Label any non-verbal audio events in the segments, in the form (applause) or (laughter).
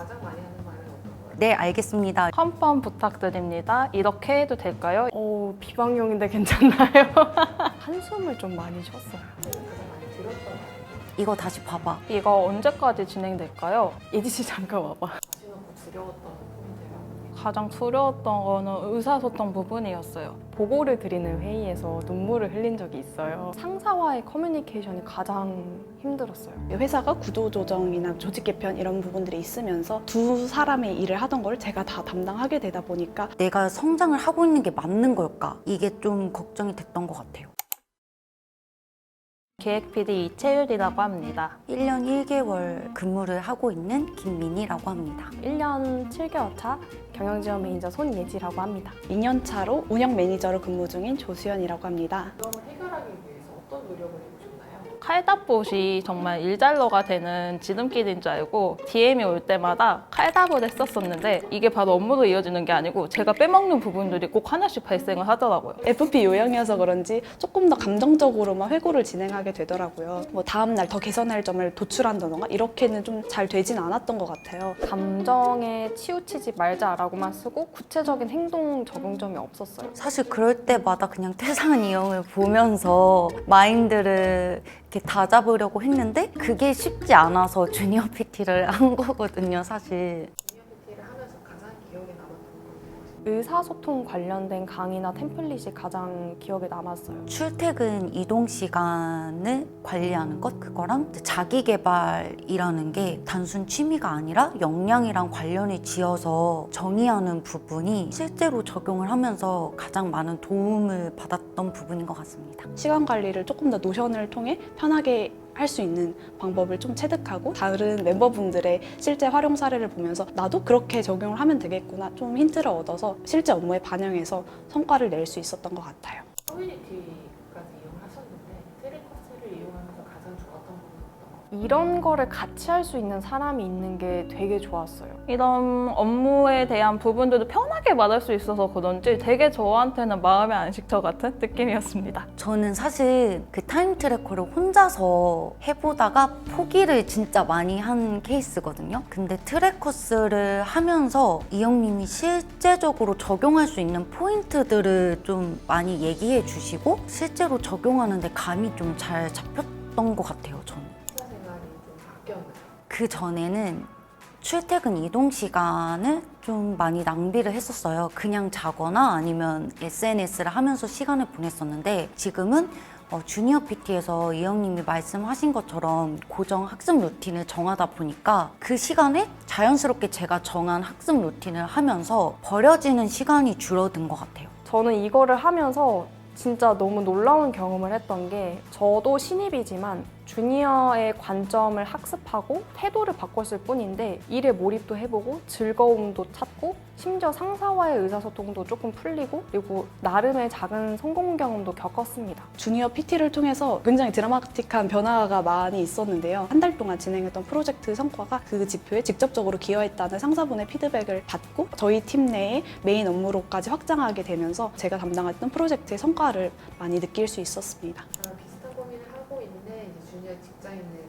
가장 많이 하는 말은 어떤 거예요? 네, 알겠습니다. 한번 부탁드립니다. 이렇게 해도 될까요? 어, 비방용인데 괜찮나요? (laughs) 한숨을 좀 많이 쉬었어요. 가장 많이 들었던 말 이거 다시 봐봐. 이거 언제까지 진행될까요? 예지 씨 잠깐 와봐. 마지막으로 두려웠던. 가장 두려웠던 거는 의사소통 부분이었어요. 보고를 드리는 회의에서 눈물을 흘린 적이 있어요. 상사와의 커뮤니케이션이 가장 힘들었어요. 회사가 구조조정이나 조직 개편 이런 부분들이 있으면서 두 사람의 일을 하던 걸 제가 다 담당하게 되다 보니까 내가 성장을 하고 있는 게 맞는 걸까? 이게 좀 걱정이 됐던 것 같아요. 기획 PD 이채율이라고 합니다. 1년 1개월 근무를 하고 있는 김민희라고 합니다. 1년 7개월 차 경영지원 매니저 손예지라고 합니다. 2년 차로 운영 매니저로 근무 중인 조수연이라고 합니다. 그럼을 해결하기 위해서 어떤 노력을? 칼답봇이 정말 일잘러가 되는 지름길인 줄 알고 DM이 올 때마다 칼답을 했었었는데 이게 바로 업무로 이어지는 게 아니고 제가 빼먹는 부분들이 꼭 하나씩 발생을 하더라고요. FP 요양이어서 그런지 조금 더 감정적으로만 회고를 진행하게 되더라고요. 뭐 다음 날 더 개선할 점을 도출한다던가 이렇게는 좀 잘 되진 않았던 것 같아요. 감정에 치우치지 말자라고만 쓰고 구체적인 행동 적용점이 없었어요. 사실 그럴 때마다 그냥 태산 이형을 보면서 마인드를 이렇게 다 잡으려고 했는데 그게 쉽지 않아서 주니어 PT를 한 거거든요, 사실. 주니어 PT를 하면서 가장 기억에 남았던 건 의사소통 관련된 강의나 템플릿이 가장 기억에 남았어요. 출퇴근 이동 시간을 관리하는 것 그거랑 자기 개발이라는 게 단순 취미가 아니라 역량이랑 관련이 지어서 정의하는 부분이 실제로 적용을 하면서 가장 많은 도움을 받았던 부분인 것 같습니다. 시간 관리를 조금 더 노션을 통해 편하게 할 수 있는 방법을 좀 체득하고 다른 멤버분들의 실제 활용 사례를 보면서 나도 그렇게 적용을 하면 되겠구나 좀 힌트를 얻어서 실제 업무에 반영해서 성과를 낼 수 있었던 것 같아요. 커뮤니티까지 이용하셨는데 트리커스를 이용하면서 가장 좋았던 부분은 어떤 거예요? 이런 거를 같이 할 수 있는 사람이 있는 게 되게 좋았어요. 이런 업무에 대한 부분들도 편하게 말할 수 있어서 그런지 되게 저한테는 마음의 안식처 같은 느낌이었습니다. 저는 사실 그 타임 트래커를 혼자서 해보다가 포기를 진짜 많이 한 케이스거든요. 근데 트래커스를 하면서 이영님이 실제적으로 적용할 수 있는 포인트들을 좀 많이 얘기해 주시고 실제로 적용하는데 감이 좀 잘 잡혔던 것 같아요, 저는. 그 전에는 출퇴근 이동 시간을 좀 많이 낭비를 했었어요. 그냥 자거나 아니면 SNS를 하면서 시간을 보냈었는데 지금은 어, 주니어 PT에서 이영님이 말씀하신 것처럼 고정 학습 루틴을 정하다 보니까 그 시간에 자연스럽게 제가 정한 학습 루틴을 하면서 버려지는 시간이 줄어든 것 같아요. 저는 이거를 하면서 진짜 너무 놀라운 경험을 했던 게 저도 신입이지만 주니어의 관점을 학습하고 태도를 바꿨을 뿐인데 일에 몰입도 해보고 즐거움도 찾고 심지어 상사와의 의사소통도 조금 풀리고 그리고 나름의 작은 성공 경험도 겪었습니다. 주니어 PT를 통해서 굉장히 드라마틱한 변화가 많이 있었는데요. 한 달 동안 진행했던 프로젝트 성과가 그 지표에 직접적으로 기여했다는 상사분의 피드백을 받고 저희 팀 내에 메인 업무로까지 확장하게 되면서 제가 담당했던 프로젝트의 성과를 많이 느낄 수 있었습니다. 저랑 비슷한 고민을 하고 있는 이제 한마디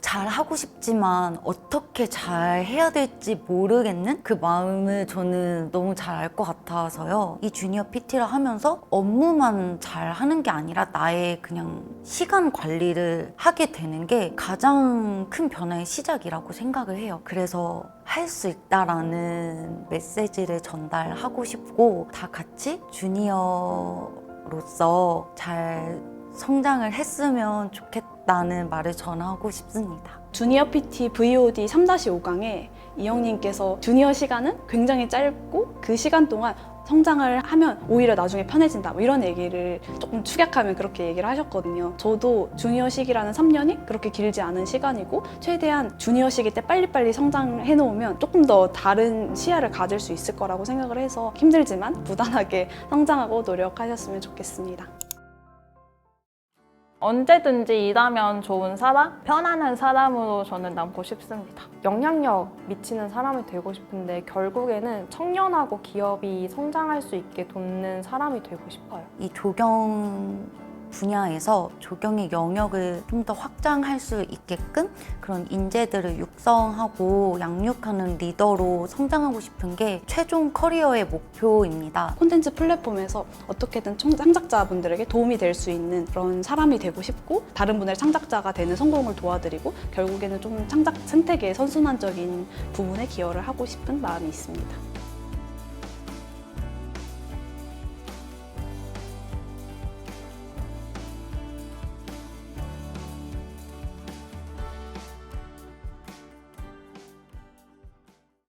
잘 하고 싶지만 어떻게 잘 해야 될지 모르겠는 그 마음을 저는 너무 잘 알 것 같아서요. 이 주니어 PT를 하면서 업무만 잘 하는 게 아니라 나의 그냥 시간 관리를 하게 되는 게 가장 큰 변화의 시작이라고 생각을 해요. 그래서 할 수 있다라는 메시지를 전달하고 싶고 다 같이 주니어로서 잘 성장을 했으면 좋겠다 는 말을 전하고 싶습니다. 주니어 PT VOD 3-5강에 이영님께서 주니어 시간은 굉장히 짧고 그 시간 동안 성장을 하면 오히려 나중에 편해진다. 뭐 이런 얘기를 조금 축약하면 그렇게 얘기를 하셨거든요. 저도 주니어 시기라는 3년이 그렇게 길지 않은 시간이고 최대한 주니어 시기 때 빨리빨리 성장해 놓으면 조금 더 다른 시야를 가질 수 있을 거라고 생각을 해서 힘들지만 무단하게 (laughs) 성장하고 노력하셨으면 좋겠습니다 언제든지 일하면 좋은 사람, 편안한 사람으로 저는 남고 싶습니다. 영향력 미치는 사람이 되고 싶은데 결국에는 청년하고 기업이 성장할 수 있게 돕는 사람이 되고 싶어요. 이 조경 분야에서 조경의 영역을 좀 더 확장할 수 있게끔 그런 인재들을 육성하고 양육하는 리더로 성장하고 싶은 게 최종 커리어의 목표입니다. 콘텐츠 플랫폼에서 어떻게든 총- 창작자분들에게 도움이 될 수 있는 그런 사람이 되고 싶고 다른 분의 창작자가 되는 성공을 도와드리고 결국에는 좀 창작 생태계의 선순환적인 부분에 기여를 하고 싶은 마음이 있습니다.